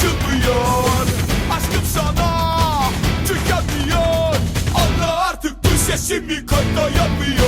açılmıyor Aşkım sana tükenmiyor. Anla artık bu sesimi kanıtlayamıyor